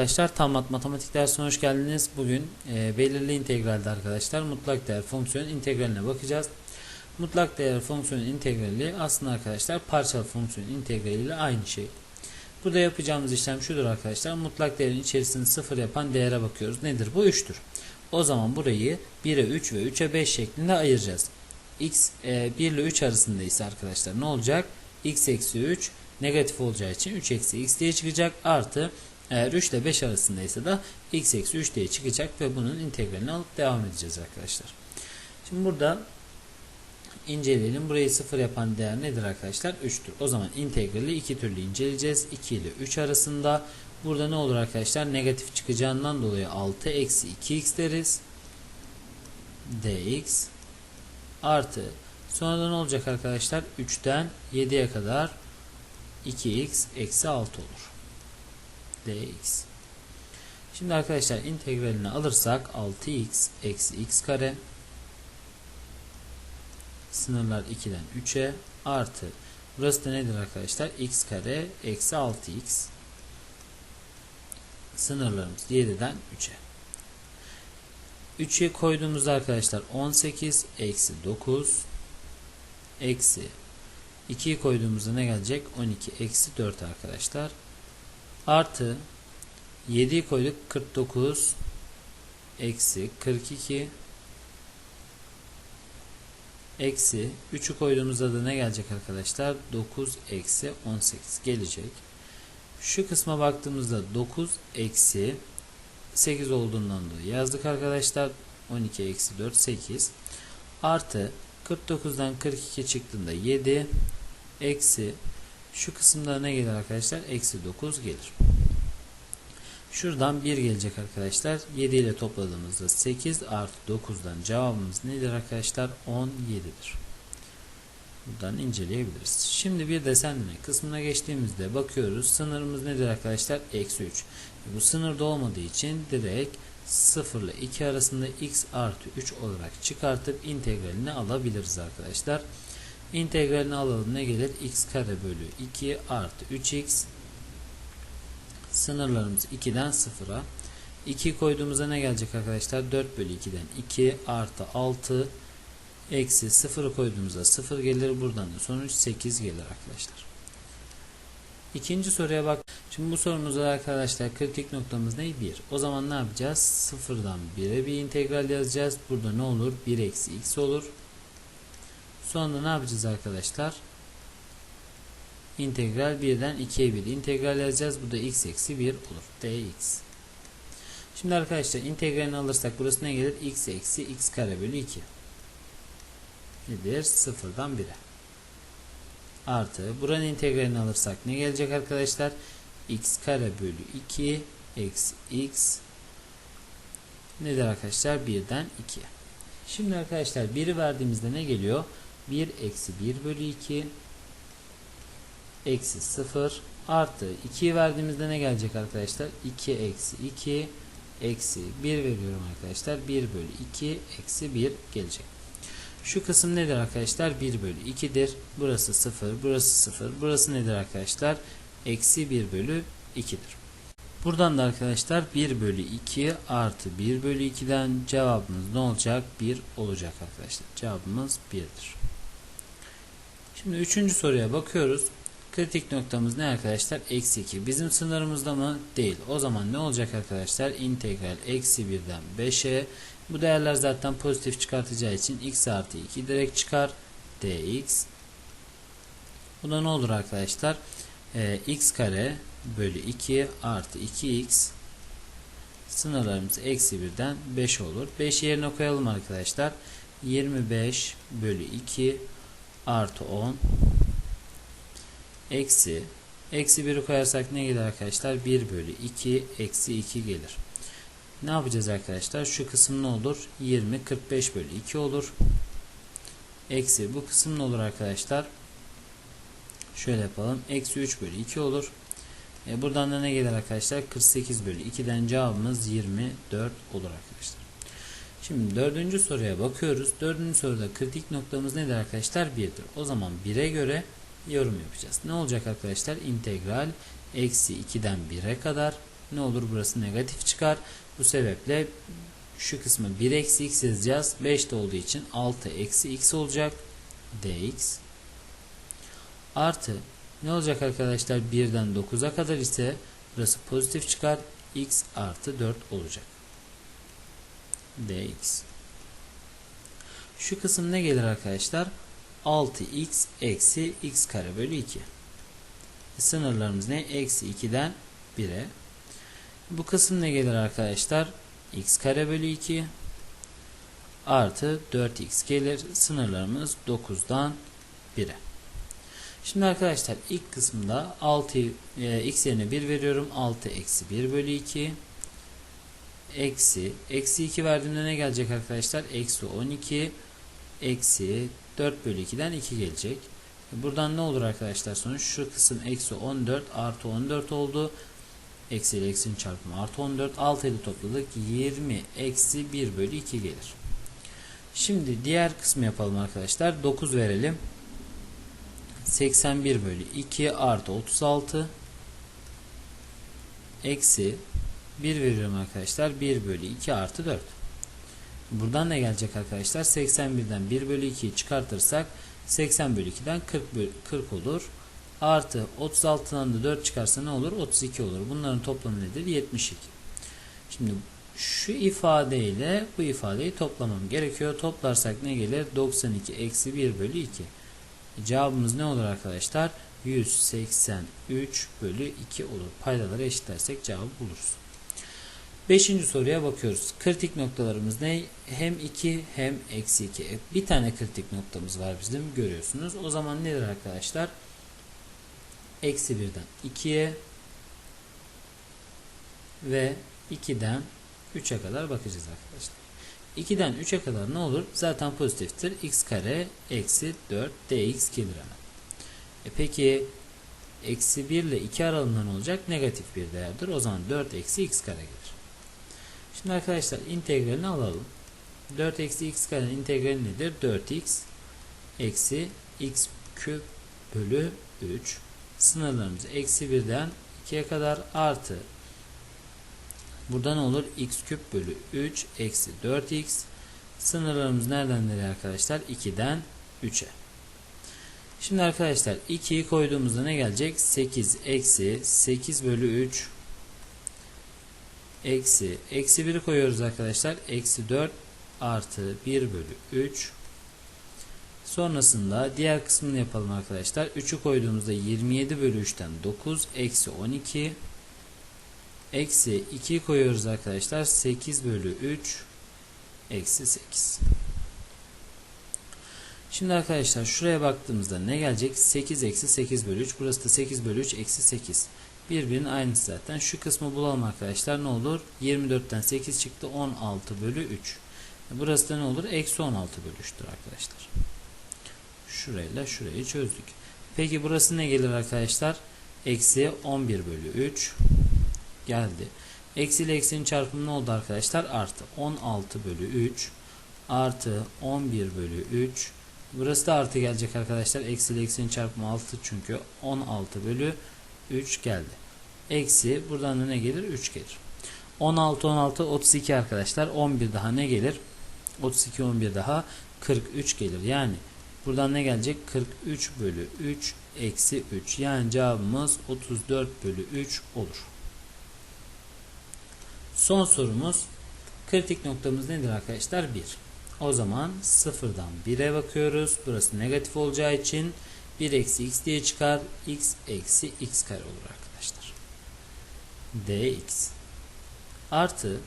Arkadaşlar tam mat matematik dersine hoş geldiniz. Bugün e, belirli integralde arkadaşlar mutlak değer fonksiyonun integraline bakacağız. Mutlak değer fonksiyonun integrali aslında arkadaşlar parçalı fonksiyonun integrali ile aynı şey. Burada yapacağımız işlem şudur arkadaşlar. Mutlak değerin içerisini sıfır yapan değere bakıyoruz. Nedir bu? 3'tür. O zaman burayı 1'e 3 ve 3'e 5 şeklinde ayıracağız. x e, 1 ile 3 arasında ise arkadaşlar ne olacak? x eksi 3 negatif olacağı için 3 eksi x diye çıkacak. Artı eğer 3 ile 5 arasındaysa da x eksi 3 diye çıkacak ve bunun integralini alıp devam edeceğiz arkadaşlar. Şimdi burada inceleyelim. Burayı 0 yapan değer nedir arkadaşlar? 3'tür. O zaman integrali iki türlü inceleyeceğiz. 2 ile 3 arasında. Burada ne olur arkadaşlar? Negatif çıkacağından dolayı 6 eksi 2x deriz. dx artı sonra ne olacak arkadaşlar? 3'ten 7'ye kadar 2x eksi 6 olur dx. Şimdi arkadaşlar integralini alırsak 6x eksi x kare sınırlar 2'den 3'e artı burası da nedir arkadaşlar? x kare eksi 6x sınırlarımız 7'den 3'e 3'e koyduğumuzda arkadaşlar 18 eksi 9 eksi 2'yi koyduğumuzda ne gelecek? 12 eksi 4 arkadaşlar artı 7'yi koyduk 49 eksi 42 eksi 3'ü koyduğumuzda da ne gelecek arkadaşlar? 9 eksi 18 gelecek. Şu kısma baktığımızda 9 eksi 8 olduğundan dolayı yazdık arkadaşlar. 12 eksi 4 8 artı 49'dan 42 çıktığında 7 eksi şu kısımda ne gelir arkadaşlar? Eksi 9 gelir. Şuradan 1 gelecek arkadaşlar. 7 ile topladığımızda 8 artı 9'dan cevabımız nedir arkadaşlar? 17'dir. Buradan inceleyebiliriz. Şimdi bir desenleme kısmına geçtiğimizde bakıyoruz. Sınırımız nedir arkadaşlar? Eksi 3. Bu sınırda olmadığı için direkt 0 ile 2 arasında x artı 3 olarak çıkartıp integralini alabiliriz arkadaşlar. İntegralini alalım ne gelir? x kare bölü 2 artı 3x sınırlarımız 2'den 0'a 2 koyduğumuzda ne gelecek arkadaşlar? 4 bölü 2'den 2 artı 6 eksi 0'ı koyduğumuzda 0 gelir. Buradan da sonuç 8 gelir arkadaşlar. İkinci soruya bak. Şimdi bu sorumuzda arkadaşlar kritik noktamız ne? 1. O zaman ne yapacağız? 0'dan 1'e bir integral yazacağız. Burada ne olur? 1 eksi x olur. Sonra ne yapacağız arkadaşlar? İntegral 1'den 2'ye 1 integral yazacağız. Bu da x eksi 1 olur. dx. Şimdi arkadaşlar integralini alırsak burası ne gelir? x eksi x kare bölü 2. Nedir? 0'dan 1'e. Artı buranın integralini alırsak ne gelecek arkadaşlar? x kare bölü 2 eksi x nedir arkadaşlar? 1'den 2'ye. Şimdi arkadaşlar 1'i verdiğimizde ne geliyor? 1 eksi 1 bölü 2 eksi 0 artı 2'yi verdiğimizde ne gelecek arkadaşlar? 2 eksi 2 eksi 1 veriyorum arkadaşlar. 1 bölü 2 eksi 1 gelecek. Şu kısım nedir arkadaşlar? 1 bölü 2'dir. Burası 0, burası 0. Burası nedir arkadaşlar? Eksi 1 bölü 2'dir. Buradan da arkadaşlar 1 bölü 2 artı 1 bölü 2'den cevabımız ne olacak? 1 olacak arkadaşlar. Cevabımız 1'dir. Şimdi üçüncü soruya bakıyoruz. Kritik noktamız ne arkadaşlar? Eksi 2. Bizim sınırımızda mı? Değil. O zaman ne olacak arkadaşlar? İntegral eksi 1'den 5'e. Bu değerler zaten pozitif çıkartacağı için x artı 2 direkt çıkar. dx. Bu da ne olur arkadaşlar? Ee, x kare bölü 2 artı 2x sınırlarımız eksi 1'den 5 olur. 5 yerine koyalım arkadaşlar. 25 bölü 2 artı 10 eksi. Eksi 1'i koyarsak ne gelir arkadaşlar? 1 bölü 2 eksi 2 gelir. Ne yapacağız arkadaşlar? Şu kısım ne olur? 20 45 bölü 2 olur. Eksi. Bu kısım ne olur arkadaşlar? Şöyle yapalım. Eksi 3 bölü 2 olur. E buradan da ne gelir arkadaşlar? 48 bölü 2'den cevabımız 24 olur arkadaşlar Şimdi dördüncü soruya bakıyoruz. Dördüncü soruda kritik noktamız nedir arkadaşlar? 1'dir. O zaman 1'e göre yorum yapacağız. Ne olacak arkadaşlar? İntegral eksi 2'den 1'e kadar ne olur burası negatif çıkar. Bu sebeple şu kısmı 1 eksi x yazacağız. 5 de olduğu için 6 eksi x olacak. dx artı ne olacak arkadaşlar 1'den 9'a kadar ise burası pozitif çıkar. x artı 4 olacak. Dx şu kısım ne gelir arkadaşlar? 6x eksi x kare bölü 2. Sınırlarımız ne? Eksi 2'den 1'e. Bu kısım ne gelir arkadaşlar? x kare bölü 2 artı 4x gelir. Sınırlarımız 9'dan 1'e. Şimdi arkadaşlar ilk kısımda 6 e, x yerine 1 veriyorum. 6 eksi 1 bölü 2 eksi eksi 2 verdiğimde ne gelecek arkadaşlar? Eksi 12 eksi 4 bölü 2'den 2 gelecek. Buradan ne olur arkadaşlar sonuç? Şu kısım eksi 14 artı 14 oldu. Eksi ile eksinin çarpımı artı 14. 6 ile topladık. 20 eksi 1 bölü 2 gelir. Şimdi diğer kısmı yapalım arkadaşlar. 9 verelim. 81 bölü 2 artı 36 eksi 1 veriyorum arkadaşlar. 1 bölü 2 artı 4. Buradan ne gelecek arkadaşlar? 81'den 1 bölü 2'yi çıkartırsak 80 bölü 2'den 40, bölü, 40 olur. Artı 36'dan da 4 çıkarsa ne olur? 32 olur. Bunların toplamı nedir? 72. Şimdi şu ifadeyle bu ifadeyi toplamam gerekiyor. Toplarsak ne gelir? 92 eksi 1 bölü 2. Cevabımız ne olur arkadaşlar? 183 bölü 2 olur. Paydaları eşitlersek cevabı buluruz. Beşinci soruya bakıyoruz. Kritik noktalarımız ne? Hem 2 hem eksi 2. E, bir tane kritik noktamız var bizim görüyorsunuz. O zaman nedir arkadaşlar? Eksi 1'den 2'ye ve 2'den 3'e kadar bakacağız arkadaşlar. 2'den 3'e kadar ne olur? Zaten pozitiftir. x kare eksi 4 dx gelir hemen. E peki eksi 1 ile 2 aralığında ne olacak? Negatif bir değerdir. O zaman 4 eksi x kare gelir. Şimdi arkadaşlar integralini alalım. 4 eksi x karenin integrali nedir? 4x eksi x küp bölü 3. Sınırlarımız eksi 1'den 2'ye kadar artı. Burada ne olur? x küp bölü 3 eksi 4x. Sınırlarımız nereden nereye arkadaşlar? 2'den 3'e. Şimdi arkadaşlar 2'yi koyduğumuzda ne gelecek? 8 eksi 8 bölü 3 eksi eksi 1'i koyuyoruz arkadaşlar. Eksi 4 artı 1 bölü 3 sonrasında diğer kısmını yapalım arkadaşlar. 3'ü koyduğumuzda 27 bölü 3'ten 9 eksi 12 eksi 2'yi koyuyoruz arkadaşlar. 8 bölü 3 eksi 8 Şimdi arkadaşlar şuraya baktığımızda ne gelecek? 8 eksi 8 bölü 3. Burası da 8 bölü 3 eksi 8 birbirinin aynısı zaten. Şu kısmı bulalım arkadaşlar. Ne olur? 24'ten 8 çıktı. 16 bölü 3. Burası da ne olur? Eksi 16 bölü 3'tür arkadaşlar. Şurayla şurayı çözdük. Peki burası ne gelir arkadaşlar? Eksi 11 bölü 3 geldi. Eksi ile eksinin çarpımı ne oldu arkadaşlar? Artı 16 bölü 3 artı 11 bölü 3 Burası da artı gelecek arkadaşlar. Eksi ile eksinin çarpımı 6 çünkü 16 bölü 3 geldi. Eksi buradan da ne gelir? 3 gelir. 16 16 32 arkadaşlar. 11 daha ne gelir? 32 11 daha 43 gelir. Yani buradan ne gelecek? 43 bölü 3 eksi 3. Yani cevabımız 34 bölü 3 olur. Son sorumuz kritik noktamız nedir arkadaşlar? 1. O zaman 0'dan 1'e bakıyoruz. Burası negatif olacağı için 1 eksi x diye çıkar. x eksi x kare olur arkadaşlar. dx artı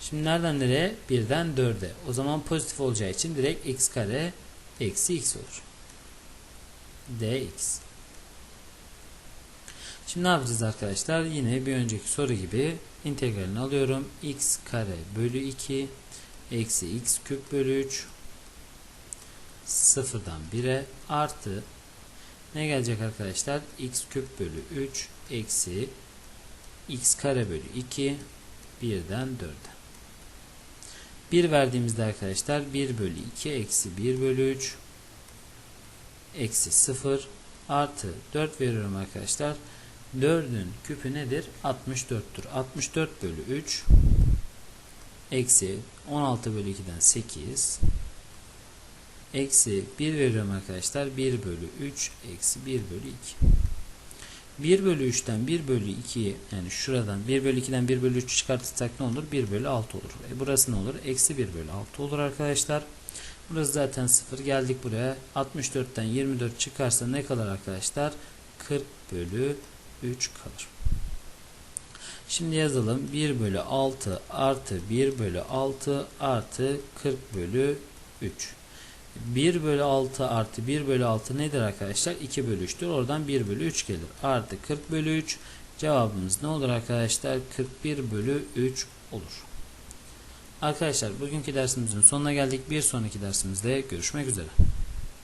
şimdi nereden nereye? 1'den 4'e. O zaman pozitif olacağı için direkt x kare eksi x olur. dx Şimdi ne yapacağız arkadaşlar? Yine bir önceki soru gibi integralini alıyorum. x kare bölü 2 eksi x küp bölü 3 sıfırdan 1'e artı ne gelecek arkadaşlar? x küp bölü 3 eksi x kare bölü 2 1'den 4'e. 1 verdiğimizde arkadaşlar 1 bölü 2 eksi 1 bölü 3 eksi 0 artı 4 veriyorum arkadaşlar. 4'ün küpü nedir? 64'tür. 64 bölü 3 eksi 16 bölü 2'den 8 eksi 1 veriyorum arkadaşlar. 1 bölü 3 eksi 1 bölü 2. 1 bölü 3'ten 1 bölü 2'yi yani şuradan 1 bölü 2'den 1 bölü 3 çıkartırsak ne olur? 1 bölü 6 olur. E burası ne olur? Eksi 1 bölü 6 olur arkadaşlar. Burası zaten 0. Geldik buraya. 64'ten 24 çıkarsa ne kalır arkadaşlar? 40 bölü 3 kalır. Şimdi yazalım. 1 bölü 6 artı 1 bölü 6 artı 40 bölü 3. 1 bölü 6 artı 1 bölü 6 nedir arkadaşlar? 2 bölü 3'tür. Oradan 1 bölü 3 gelir. Artı 40 bölü 3. Cevabımız ne olur arkadaşlar? 41 bölü 3 olur. Arkadaşlar bugünkü dersimizin sonuna geldik. Bir sonraki dersimizde görüşmek üzere.